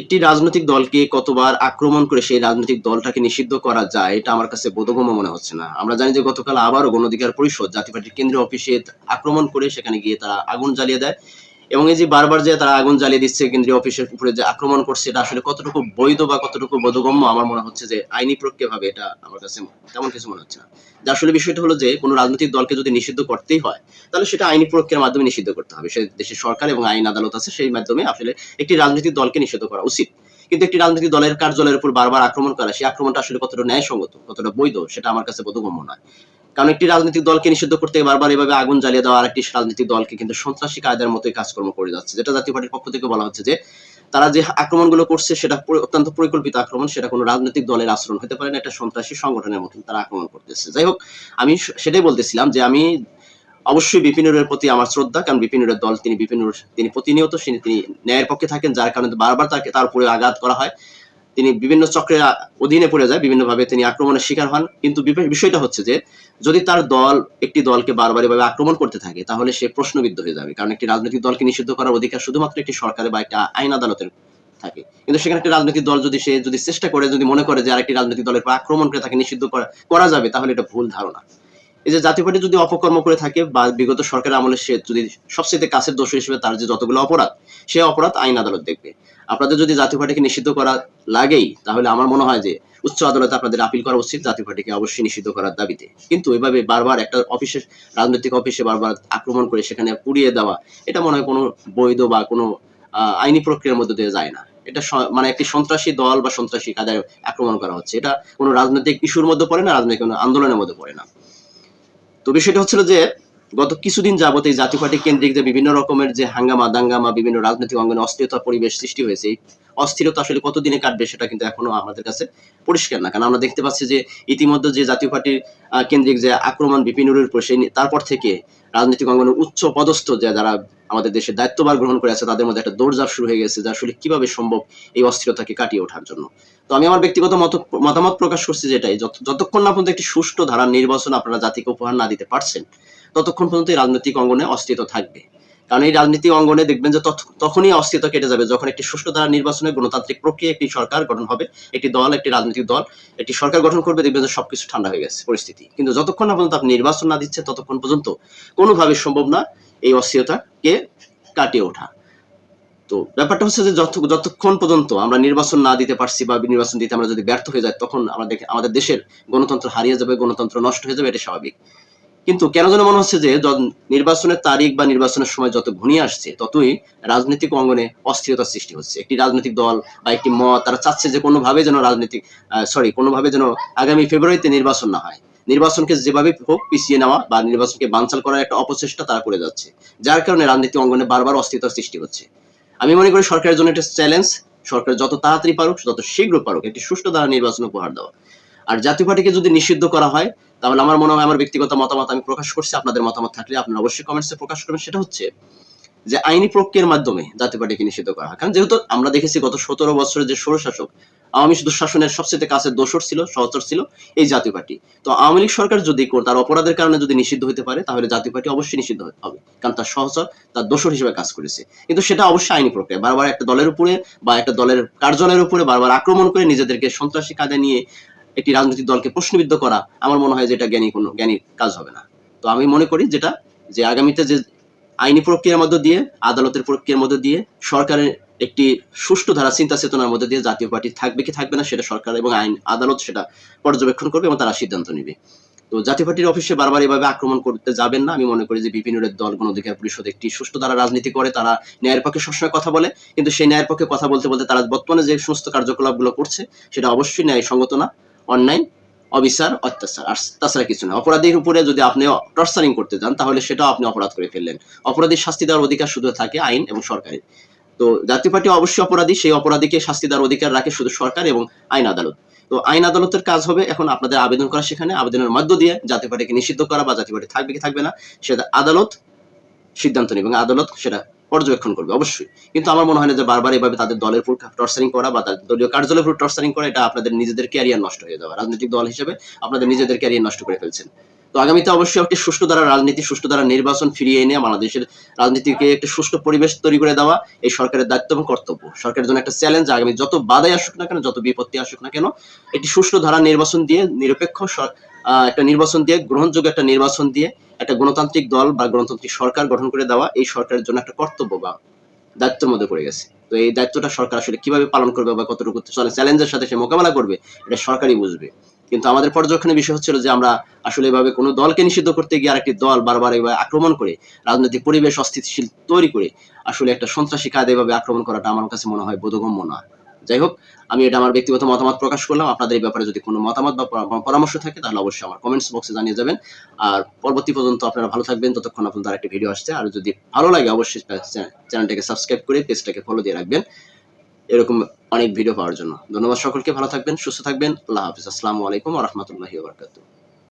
একটি রাজনৈতিক দলকে কতবার আক্রমণ করে সেই রাজনৈতিক দলটাকে নিষিদ্ধ করা যায়, এটা আমার কাছে বোধগম্য মনে হচ্ছে না। আমরা জানি যে গতকাল আবারও গণ অধিকার পরিষদ জাতীয় পার্টির কেন্দ্রীয় অফিসে আক্রমণ করে সেখানে গিয়ে তারা আগুন জ্বালিয়ে দেয়। এবং এই যে বারবার যে তারা আগুন জ্বালিয়ে দিচ্ছে, কেন্দ্রীয় অফিসের উপরে যে আক্রমণ করছে, এটা আসলে কতটুকু বৈধ বা কতটুকু বোধগম্য আমার মনে হচ্ছে যে আইনি প্রক্রিয়া ভাবে এটা আমার কাছে তেমন কিছু মনে হচ্ছে না। যে আসলে বিষয়টা হলো যে কোনো রাজনৈতিক দলকে যদি নিষিদ্ধ করতেই হয়, তাহলে সেটা আইনি প্রক্রিয়ার মাধ্যমে নিষিদ্ধ করতে হবে। সে দেশের সরকার এবং আইন আদালত আছে, সেই মাধ্যমে আসলে একটি রাজনৈতিক দলকে নিষিদ্ধ করা উচিত। কিন্তু একটি রাজনৈতিক দলের কার্যালয়ের উপর বারবার আক্রমণ করা, সেই আক্রমণটা আসলে কতটা ন্যায়সঙ্গত, কতটা বৈধ, সেটা আমার কাছে বোধগম্য নয়। কারণ একটি রাজনৈতিক দলকে নিষিদ্ধ করতে বারবার এভাবে আগুন জ্বালিয়ে দেওয়া আরেকটি রাজনৈতিক দলকে কিন্তু সন্ত্রাসী কায়দার মতোই কাজকর্ম করে যাচ্ছে। যেটা জাতীয় পার্টির পক্ষ থেকে বলা হচ্ছে যে, তারা যে আক্রমণগুলো করছে সেটা অত্যন্ত পরিকল্পিত আক্রমণ, সেটা কোনো রাজনৈতিক দলের আচরণ হতে পারে না একটা সন্ত্রাসী সংগঠনের মতন তারা আক্রমণ করতেছে। যাই হোক, আমি সেটাই বলতেছিলাম যে আমি অবশ্যই বিপিনুরের প্রতি আমার শ্রদ্ধা, কারণ বিপিনুরের দল তিনি বিপিনুর তিনি প্রতিনিয়ত, তিনি তিনি ন্যায়ের পক্ষে থাকেন, যার কারণে বারবার তাকে, তার উপরে আঘাত করা হয়। তিনি বিভিন্ন চক্রের অধীনে পড়ে যায়, বিভিন্নভাবে তিনি আক্রমণের শিকার হন। কিন্তু বিষয়টা হচ্ছে যে, যদি তার দল একটি দলকে বারবার এভাবে আক্রমণ করতে থাকে, তাহলে সে প্রশ্নবিদ্ধ হয়ে যাবে। কারণ একটি রাজনৈতিক দলকে নিষিদ্ধ করার অধিকার শুধুমাত্র একটি সরকারের বা একটা আইন আদালতের থাকে। কিন্তু সেখানে একটি রাজনৈতিক দল যদি সে যদি চেষ্টা করে, যদি মনে করে যে আরেকটি রাজনৈতিক দলের আক্রমণ করে তাকে নিষিদ্ধ করা যাবে, তাহলে এটা ভুল ধারণা। এই যে জাতীয় পার্টি যদি অপকর্ম করে থাকে বা বিগত সরকারের আমলে সে যদি সবচেয়ে কাছের দোষ হিসেবে তার যে যতগুলো অপরাধ সে অপরাধ আইন আদালত দেখবে। আপনাদের যদি জাতীয় পার্টিকে নিষিদ্ধ করা লাগেই, তাহলে আমার মনে হয় যে উচ্চ আদালতে আপনাদের আপিল করা উচিত জাতীয় পার্টিকে অবশ্যই নিষিদ্ধ করার দাবিতে। কিন্তু এভাবে বারবার একটা অফিসের রাজনৈতিক অফিসে বারবার আক্রমণ করে সেখানে পুড়িয়ে দেওয়া, এটা মনে হয় কোনো বৈধ বা কোনো আইনি প্রক্রিয়ার মধ্যে দিয়ে যায় না। এটা মানে একটি সন্ত্রাসী দল বা সন্ত্রাসী কাজে আক্রমণ করা হচ্ছে। এটা কোনো রাজনৈতিক ইস্যুর মধ্যে পড়ে না, রাজনৈতিক কোনো আন্দোলনের মধ্যে পড়ে না। তো বিষয়টা হচ্ছিল যে গত কিছুদিন যাবত এই জাতীয় পার্টি কেন্দ্রিক যে বিভিন্ন রকমের যে হাঙ্গামা দাঙ্গামা, বিভিন্ন রাজনৈতিক অঙ্গনে অস্থিরতার পরিবেশ সৃষ্টি হয়েছে অস্থিরতা আসলে কতদিনে কাটবে সেটা কিন্তু এখনও আমাদের কাছে পরিষ্কার না। কারণ আমরা দেখতে পাচ্ছি যে ইতিমধ্যে যে জাতীয় পার্টির কেন্দ্রিক যে আক্রমণ বিপিনুরের উপর, সেই তারপর থেকে রাজনৈতিক অঙ্গনে উচ্চ পদস্থ যে যারা আমাদের দেশের দায়িত্বভার গ্রহণ করে আছে, তাদের মধ্যে একটা দৌড়ঝাঁপ শুরু হয়ে গেছে, যে আসলে কীভাবে সম্ভব এই অস্থিরতাকে কাটিয়ে ওঠার জন্য। তো আমি আমার ব্যক্তিগত মত, মতামত প্রকাশ করছি যেটাই যত- যতক্ষণ না পর্যন্ত একটি সুষ্ঠু ধারার নির্বাচন আপনারা জাতিকে উপহার না দিতে পারছেন, ততক্ষণ পর্যন্ত এই রাজনৈতিক অঙ্গনে অস্থিরতা থাকবে। কারণ এই রাজনৈতিক অঙ্গনে দেখবেন যে তখনই অস্থিরতা কেটে যাবে। যখন একটি সুষ্ঠু ধারা নির্বাচনের গণতান্ত্রিক প্রক্রিয়া একটি সরকার গঠন হবে, একটি দল, একটি রাজনৈতিক দল, একটি সরকার গঠন করবে, দেখবেন যে সবকিছু ঠান্ডা হয়ে গেছে পরিস্থিতি। কিন্তু যতক্ষণ না পর্যন্ত আপনি নির্বাচন না দিচ্ছে ততক্ষণ পর্যন্ত কোনোভাবে সম্ভব না এই অস্থিরতাকে কাটিয়ে ওঠা। তো ব্যাপারটা হচ্ছে যে যত যতক্ষণ পর্যন্ত আমরা নির্বাচন না দিতে পারছি বা নির্বাচন দিতে আমরা যদি ব্যর্থ হয়ে যাই, তখন আমাদের আমাদের দেশের গণতন্ত্র হারিয়ে যাবে, গণতন্ত্র নষ্ট হয়ে যাবে এটা স্বাভাবিক। কিন্তু কেন যেন মনে হচ্ছে যে নির্বাচনের তারিখ বা নির্বাচনের সময় যত ঘনিয়ে আসছে, ততই রাজনৈতিক অঙ্গনে অস্থিরতা সৃষ্টি হচ্ছে। একটি রাজনৈতিক দল বা একটি মত, তারা চাচ্ছে যে কোনোভাবে যেন রাজনৈতিক সরি কোনোভাবে যেন আগামী ফেব্রুয়ারিতে নির্বাচন না হয়। নির্বাচনকে যেভাবে হোক পিছিয়ে নেওয়া বা নির্বাচনকে বানচাল করার একটা অপচেষ্টা তারা করে যাচ্ছে। যার কারণে রাজনৈতিক অঙ্গনে বারবার অস্থিরতার সৃষ্টি হচ্ছে। আমি মনে করি সরকারের জন্য একটা চ্যালেঞ্জ সরকার যত তাড়াতাড়ি পারুক, যত শীঘ্র পারুক, একটি সুষ্ঠু দ্বারা নির্বাচন উপহার দেওয়া। আর জাতীয় পার্টিকে যদি নিষিদ্ধ করা হয় তাহলে আমার মনে হয় আমার ব্যক্তিগত মতামত আমি প্রকাশ করছি, আপনাদের মতামত থাকলে আপনারা অবশ্যই কমেন্টসে প্রকাশ করবেন। সেটা হচ্ছে যে আইনি প্রক্রিয়ার মাধ্যমে জাতীয় পার্টিকে নিষিদ্ধ করা হয়। কারণ যেহেতু আমরা দেখেছি গত সতেরো বছরের যে স্বৈরশাসক আওয়ামী দুঃশাসনের সবচেয়ে কাছে দোষর ছিল, সহচর ছিল এই জাতীয় পার্টি। তো আওয়ামী লীগ সরকার যদি তার অপরাধের কারণে যদি নিষিদ্ধ হতে পারে, তাহলে জাতীয় পার্টি অবশ্যই নিষিদ্ধ হবে। কারণ তার সহচর, তার দোষর হিসেবে কাজ করেছে। কিন্তু সেটা অবশ্যই আইনি প্রক্রিয়া। বারবার একটা দলের উপরে বা একটা দলের কার্যালয়ের উপরে বারবার আক্রমণ করে নিজেদেরকে সন্ত্রাসী কাজে নিয়ে একটি রাজনৈতিক দলকে প্রশ্নবিদ্ধ করা আমার মনে হয় যে এটা জ্ঞানী কোনো জ্ঞানী কাজ হবে না। তো আমি মনে করি যেটা, যে আগামীতে যে আইনি প্রক্রিয়ার মধ্য দিয়ে, আদালতের প্রক্রিয়ার মধ্য দিয়ে, সরকারের একটি সুষ্ঠু ধারা, চিন্তা চেতনার মধ্যে দিয়ে জাতীয় পার্টি থাকবে কি থাকবে না, সেটা সরকার এবং আইন, আদালত সেটা পর্যবেক্ষণ করবে এবং তারা সিদ্ধান্ত নেবে। তো জাতীয় পার্টির অফিসে বারবার এভাবে আক্রমণ করতে যাবেন না। আমি মনে করি যে বিপিনুরের দল গণ অধিকার পরিষদ একটি সুষ্ঠু দ্বারা রাজনীতি করে, তারা ন্যায়ের পক্ষে সবসময় কথা বলে, কিন্তু সেই ন্যায়ের পক্ষে কথা বলতে বলতে তারা বর্তমানে যে সমস্ত কার্যকলাপগুলো করছে, সেটা অবশ্যই ন্যায় সঙ্গত না। অন্যায়, অবিচার, অত্যাচার। আর তাছাড়া কিছু না। অপরাধীর উপরে যদি আপনি টর্চারিং করতে যান, তাহলে সেটাও আপনি অপরাধ করে ফেললেন। অপরাধীর শাস্তি দেওয়ার অধিকার শুধু থাকে আইন এবং সরকারের তো জাতীয় পার্টি অবশ্যই অপরাধী, সেই অপরাধীকে শাস্তি দেওয়ার অধিকার রাখে শুধু সরকার এবং আইন আদালত। তো আইন আদালতের কাজ হবে এখন আপনাদের আবেদন করা সেখানে। আবেদনের মধ্য দিয়ে জাতীয় পার্টিকে নিষিদ্ধ করা বা জাতীয় পার্টি থাকবে কি থাকবে না, সেটা আদালত সিদ্ধান্ত নেবে এবং আদালত সেটা পর্যবেক্ষণ করবে, অবশ্যই। কিন্তু আমার মনে হয় না যে বারবার এভাবে তাদের দলের উপর টর্চারিং করা বা তাদের দলীয় কার্যালয়ের উপর টর্চারিং করা, এটা আপনাদের নিজেদের ক্যারিয়ার নষ্ট হয়ে যাওয়া। রাজনৈতিক দল হিসেবে আপনাদের নিজেদের ক্যারিয়ার নষ্ট করে ফেলছেন। তো আগামীতে অবশ্যই একটি সুষ্ঠু দ্বারা রাজনীতি, সুষ্ঠু দ্বারা নির্বাচন ফিরিয়ে এনে বাংলাদেশের রাজনীতিকে একটি সুষ্ঠু পরিবেশ তৈরি করে দেওয়া এই সরকারের দায়িত্ব এবং কর্তব্য। সরকারের জন্য একটা চ্যালেঞ্জ আগামী যত বাধাই আসুক না কেন, যত বিপত্তি আসুক না কেন, একটি সুষ্ঠু ধারা নির্বাচন দিয়ে, নিরপেক্ষ একটা নির্বাচন দিয়ে, গ্রহণযোগ্য একটা নির্বাচন দিয়ে একটা গণতান্ত্রিক দল বা গণতান্ত্রিক সরকার গঠন করে দেওয়া এই সরকারের জন্য একটা কর্তব্য বা দায়িত্বের মধ্যে পড়ে গেছে। তো এই দায়িত্বটা সরকার আসলে কীভাবে পালন করবে বা কতটুকু চ্যালেঞ্জের সাথে সে মোকাবেলা করবে, এটা সরকারই বুঝবে। কিন্তু আমাদের পর্যবেক্ষণের বিষয় হচ্ছিল যে আমরা আসলে এভাবে কোনো দলকে নিষিদ্ধ করতে গিয়ে আরেকটি দল বারবার এভাবে আক্রমণ করে, রাজনৈতিক পরিবেশ অস্থিতিশীল তৈরি করে, আসলে একটা সন্ত্রাসী কায়দা এভাবে আক্রমণ করাটা আমার কাছে মনে হয় বোধগম্য না যাই হোক, আমি এটা আমার ব্যক্তিগত মতামত প্রকাশ করলাম। আপনাদের এই ব্যাপারে যদি কোনো মতামত বা পরামর্শ থাকে, তাহলে অবশ্যই আমার কমেন্টস বক্সে জানিয়ে যাবেন। আর পরবর্তী পর্যন্ত আপনারা ভালো থাকবেন। ততক্ষণ আপনাদের আরেকটি ভিডিও আসছে। আর যদি ভালো লাগে, অবশ্যই চ্যা- চ্যানেলটাকে সাবস্ক্রাইব করে পেজটাকে ফলো দিয়ে রাখবেন। এরকম অনেক ভিডিও পাওয়ার জন্য। ধন্যবাদ সকলকে, ভালো থাকবেন, সুস্থ থাকবেন। আল্লাহ হাফিজ। আসসালামু আলাইকুম রহমতুল্লাহি বারকাতুহ।